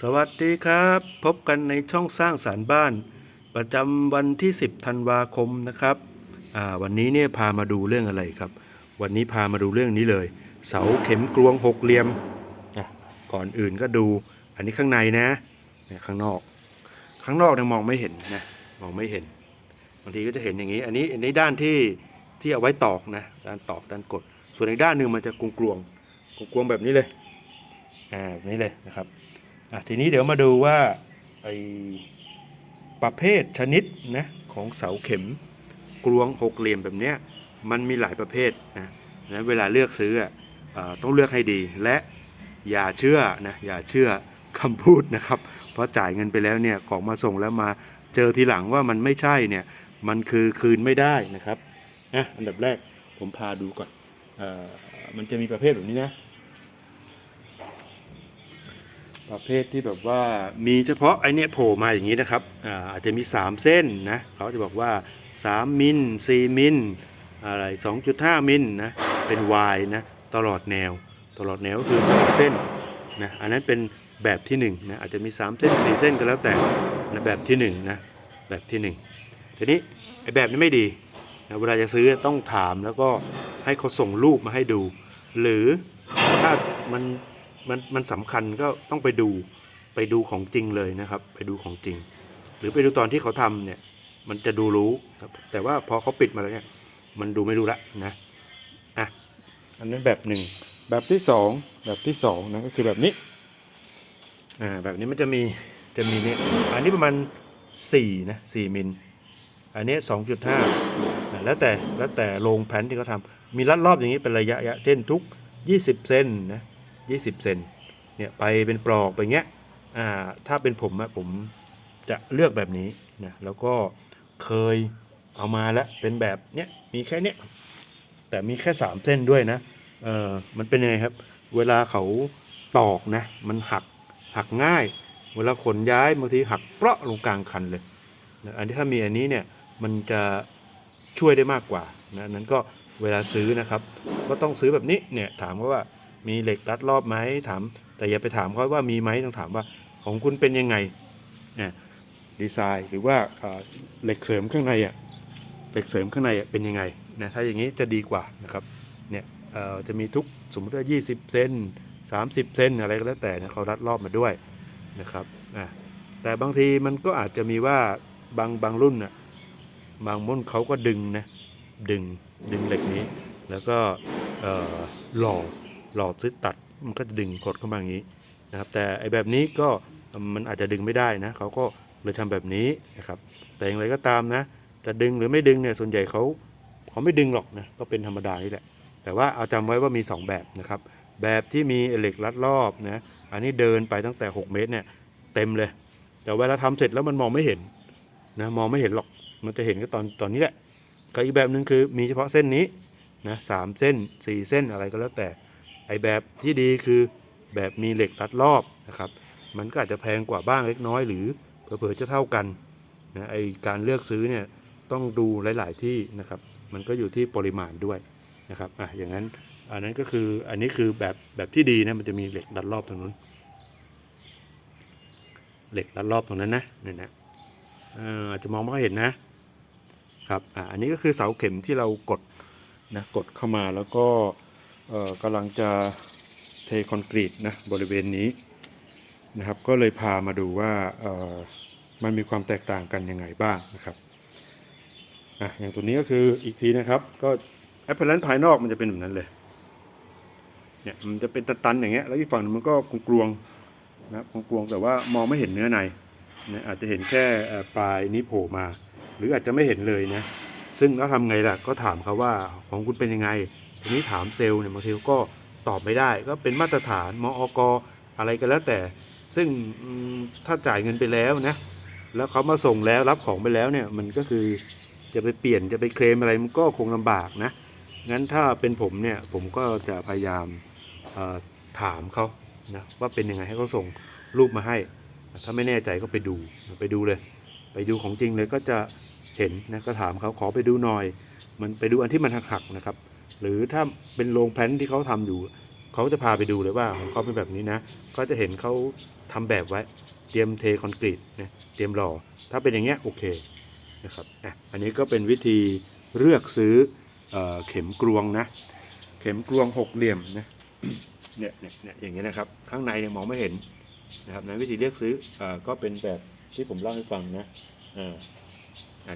สวัสดีครับ พบกันในช่องสร้างสารบ้าน ประจำวันที่ 10ธันวาคมนะครับวันนี้เนี่ยพามาดูเรื่องอะไรครับ วันนี้พามาดูเรื่องนี้เลย เสาเข็มกลวงหกเหลี่ยมก่อนอื่นก็ดูอันนี้ข้างในนะเนี่ยข้างนอก ข้างนอกเนี่ยมองไม่เห็นนะมองไม่เห็นบางทีก็จะเห็นอย่างนี้ อันนี้อันนี้ด้านที่ที่เอาไว้ตอกนะด้านตอกด้านกด ส่วนอีกด้านหนึ่งมันจะกลวงกลวงกลวงแบบนี้เลยอ่าแบบนี้เลยนะครับ อะทีนี้เดี๋ยวมาดูว่าไอประเภทชนิดนะของเสาเข็มกลวงหกเหลี่ยมแบบเนี้ยมันมีหลายประเภทนะนะเวลาเลือกซื้ออต้องเลือกให้ดีและอย่าเชื่อนะอย่าเชื่อคำพูดนะครับ เพราะจ่ายเงินไปแล้วเนี่ยของมาส่งแล้วมาเจอทีหลังว่ามันไม่ใช่เนี่ยมันคือคืนไม่ได้นะครับอะอันดับแรกผมพาดูก่อนอมันจะมีประเภทแบบนี้นะ ประเภทที่แบบว่ามีเฉพาะไอเนี้ยโผล่มาอย่างนี้นะครับอาอาจจะมี 3 เส้นนะเขาจะบอกว่า 3 มิล4มิลอะไร 2.5 มิลนะเป็น Y นะตลอดแนว ตลอดแนวก็คือเส้นนะอันนั้นเป็นแบบที่1นะอาจจะมี 3 เส้น 4 เส้นก็แล้วแต่นะแบบที่1นะแบบที่ 1 ทีนี้ไอแบบนี้ไม่ดีนะเวลาจะซื้อต้องถามแล้วก็ให้เขาส่งรูปมาให้ดู หรือถ้ามัน มันมันสำคัญก็ต้องไปดูไปดูของจริงเลยนะครับ ไปดูของจริง หรือไปดูตอนที่เขาทำเนี่ย มันจะดูรู้ครับ แต่ว่าพอเขาปิดมาแล้วเนี่ยมันดูไม่รู้ละนะอะอันนั้นแบบหนึ่งแบบที่สองแบบที่สองนะก็คือแบบนี้อ่าแบบนี้มันจะมีจะมีเนี่ยอันนี้ประมาณสี่นะสี่มิลอันนี้สองจุดห้าแล้วแต่แล้วแต่โรงแผ่นที่เขาทำมีลัดรอบอย่างนี้เป็นระยะระยะเช่นทุก 20 เซนนะ 20 เซนเนี่ยไปเป็นปลอกไปเงี้ยอ่าถ้าเป็นผมอะผมจะเลือกแบบนี้นะแล้วก็เคยเอามาแล้วเป็นแบบเนี้ยมีแค่เนี้ยแต่มีแค่ 3 เส้นด้วยนะเออมันเป็นยังไงครับ เวลาเขาตอกนะมันหักหักง่าย เวลาขนย้ายบางทีหักเปราะลงกลางคันเลยนะอันนี้ถ้ามีอันนี้เนี่ยมันจะช่วยได้มากกว่านะนั้นก็เวลาซื้อนะครับ ก็ต้องซื้อแบบนี้เนี่ยถามว่า มีเหล็กรัดรอบไหมถาม แต่อย่าไปถามเขาว่ามีไหมต้องถามว่าของคุณเป็นยังไงเนี่ยดีไซน์หรือว่าเหล็กเสริมข้างในอะเหล็กเสริมข้างในอะเป็นยังไงนะถ้าอย่างนี้จะดีกว่านะครับเนี่ยจะมีทุกสมมติว่า 20 เซน30 เซนอะไรก็แล้วแต่เนี่ยเขารัดรอบมาด้วยนะครับอะแต่บางทีมันก็อาจจะมีว่าบางบางรุ่นอะบางรุ่นเขาก็ดึงนะดึงดึงเหล็กนี้ แล้วก็หล่อ หลอซื้อตัดมันก็จะดึงกดเข้ามาอย่างนี้นะครับ แต่ไอแบบนี้ก็มันอาจจะดึงไม่ได้นะเขาก็เลยทำแบบนี้นะครับ แต่อย่างไรก็ตามนะจะดึงหรือไม่ดึงเนี่ยส่วนใหญ่เขาเขาไม่ดึงหรอกนะก็เป็นธรรมดานี่แหละ แต่ว่าเอาจำไว้ว่ามี 2 แบบนะครับ แบบที่มีเหล็กรัดรอบนะอันนี้เดินไปตั้งแต่ 6 เมตรเนี่ยเต็มเลย แต่เวลาทำเสร็จแล้วมันมองไม่เห็นนะมองไม่เห็นหรอกมันจะเห็นก็ตอนตอนนี้แหละกับอีกแบบหนึ่งคือมีเฉพาะเส้นนี้นะสามเส้นสี่เส้นอะไรก็แล้วแต่ ไอแบบที่ดีคือแบบมีเหล็กรัดรอบนะครับ มันก็อาจจะแพงกว่าบ้างเล็กน้อยหรือเผลอๆจะเท่ากันนะไอการเลือกซื้อเนี่ยต้องดูหลาย ๆที่นะครับ มันก็อยู่ที่ปริมาณด้วยนะครับอะอย่างนั้นอันนั้นก็คืออันนี้คือแบบแบบที่ดีนะมันจะมีเหล็กรัดรอบตรงนู้น เหล็กรัดรอบตรงนั้นนะเนี่ยนะอาจจะมองไม่เห็นนะครับอ่าอันนี้ก็คือเสาเข็มที่เรากดนะกดเข้ามาแล้วก็ กำลังจะเทคอนกรีตนะบริเวณนี้นะครับก็เลยพามาดูว่ามันมีความแตกต่างกันยังไงบ้างนะครับอะอย่างตัวนี้ก็คืออีกทีนะครับ ก็แอปเปิลนภายนอกมันจะเป็นแบบนั้นเลยเนี่ยมันจะเป็นตันๆอย่างเงี้ยแล้วอีกฝั่งมันก็กลวงๆนะครับกลวงๆแต่ว่ามองไม่เห็นเนื้อในนะอาจจะเห็นแค่ปลายนี้โผล่มา หรืออาจจะไม่เห็นเลยนะซึ่งแล้วทำไงล่ะก็ถามเขาว่าของคุณเป็นยังไง ทีนี้ถามเซลล์เนี่ยบางทีเขาก็ตอบไม่ได้ ก็เป็นมาตรฐานมออกอะไรก็แล้วแต่ ซึ่งถ้าจ่ายเงินไปแล้วนะแล้วเขามาส่งแล้วรับของไปแล้วเนี่ยมันก็คือจะไปเปลี่ยนจะไปเคลมอะไรมันก็คงลำบากนะงั้นถ้าเป็นผมเนี่ยผมก็จะพยายามถามเขานะว่าเป็นยังไงให้เขาส่งรูปมาให้ ถ้าไม่แน่ใจก็ไปดูไปดูเลย ไปดูของจริงเลยก็จะเห็นนะก็ถามเขาขอไปดูหน่อย มันไปดูอันที่มันหักๆนะครับ หรือถ้าเป็นโรงแพนที่เขาทำอยู่ เขาจะพาไปดูเลยว่าของเขาเป็นแบบนี้นะ ก็จะเห็นเขาทำแบบไว้ เตรียมเทคอนกรีตนะเตรียมหล่อ ถ้าเป็นอย่างเงี้ยโอเคนะครับอะอันนี้ก็เป็นวิธีเลือกซื้อเอเข็มกลวงนะ เข็มกลวงหกเหลี่ยมนะเนี่ยเนี่ยเนี่ยอย่างเงี้ยนะครับ ข้างในเนี่ยมองไม่เห็นนะครับนะวิธีเลือกซื้ออก็เป็นแบบที่ผมเล่าให้ฟังนะอ่า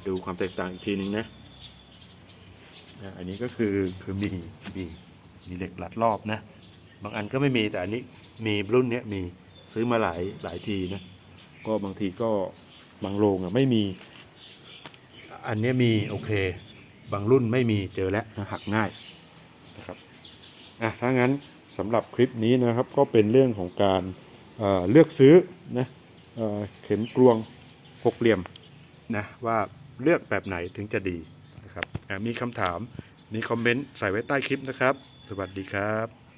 ดูความแตกต่างอีกทีนึงนะ อะอันนี้ก็คือคือมีมีมีเหล็กลัดรอบนะ บางอันก็ไม่มีแต่อันนี้มีรุ่นเนี้ยมีซื้อมาหลายหลายทีนะ ก็บางทีก็บางโรงอะไม่มี อันนี้มีโอเค บางรุ่นไม่มีเจอแล้วนะหักง่ายนะครับอะถ้างั้นสำหรับคลิปนี้นะครับก็เป็นเรื่องของการเเลือกซื้อนะเอเข็มกลวงหกเหลี่ยมนะว่าเลือกแบบไหนถึงจะดี นะครับมีคำถามมีคอมเมนต์ใส่ไว้ใต้คลิปนะครับ สวัสดีครับ